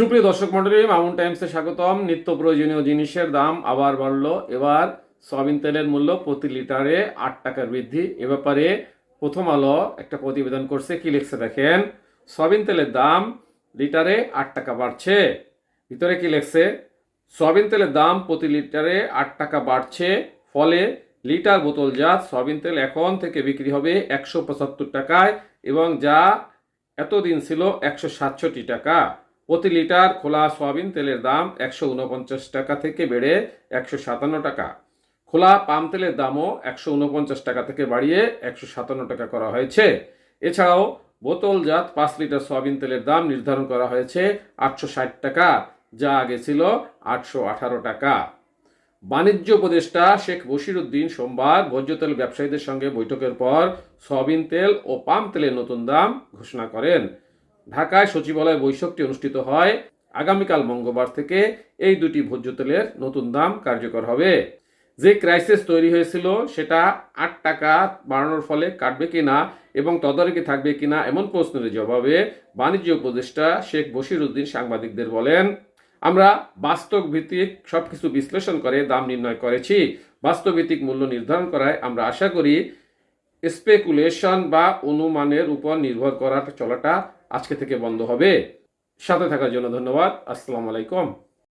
সুপ্রিয় দর্শক মন্ডলী মাউন্ট টাইমসে স্বাগতম। নিত্য প্রয়োজনীয় জিনিসের দাম আবার বাড়লো। এবার সয়াবিন তেলের মূল্য প্রতি লিটারে আট টাকার বৃদ্ধি। এ ব্যাপারে প্রথম আলো একটা প্রতিবেদন করছে কি লিখছে দেখেন। সয়াবিন তেলের দাম লিটারে আট টাকা বাড়ছে। ভিতরে কি লিখছে? সয়াবিন তেলের দাম প্রতি লিটারে আট টাকা বাড়ছে। ফলে লিটার বোতলজাত সয়াবিন তেল এখন থেকে বিক্রি হবে একশো পঁচাত্তর টাকায় এবং যা এতদিন ছিল একশো সাতষট্টি টাকা। প্রতি লিটার খোলা সয়াবিন তেলের দাম একশো উনপঞ্চাশ টাকা থেকে বেড়ে একশো সাতান্ন টাকা। খোলা পাম তেলের দামও একশো উনপঞ্চাশ টাকা থেকে বাড়িয়ে একশো সাতান্ন টাকা করা হয়েছে। এছাড়াও বোতলজাত পাঁচ লিটার সয়াবিন তেলের দাম নির্ধারণ করা হয়েছে আটশো ষাট টাকা, যা আগে ছিল আটশো আঠারো টাকা। বাণিজ্য উপদেষ্টা শেখ বশিরউদ্দিন সোমবার ভোজ্য তেল ব্যবসায়ীদের সঙ্গে বৈঠকের পর সয়াবিন তেল ও পাম তেলের নতুন দাম ঘোষণা করেন। ঢাকায় সচিবালয় বৈঠকটি অনুষ্ঠিত হয়। আগামীকাল মঙ্গলবার থেকে এই দুটি ভোজ্য তেলের নতুন দাম কার্যকর হবে। যে ক্রাইসিস তৈরি হয়েছিল, সেটা আট টাকা বাড়ানোর ফলে কাটবে কিনা এবং তদারকি থাকবে কিনা এমন প্রশ্নের জবাবে বাণিজ্য উপদেষ্টা শেখ বশিরউদ্দিন সাংবাদিকদের বলেন, আমরা বাস্তব ভিত্তিক সবকিছু বিশ্লেষণ করে দাম নির্ণয় করেছি। বাস্তব ভিত্তিক মূল্য নির্ধারণ করায় আমরা আশা করি স্পেকুলেশন বা অনুমানের উপর নির্ভর করা চলাটা আজকে থেকে বন্ধ হবে। সাথে থাকার জন্য ধন্যবাদ। আসসালামু আলাইকুম।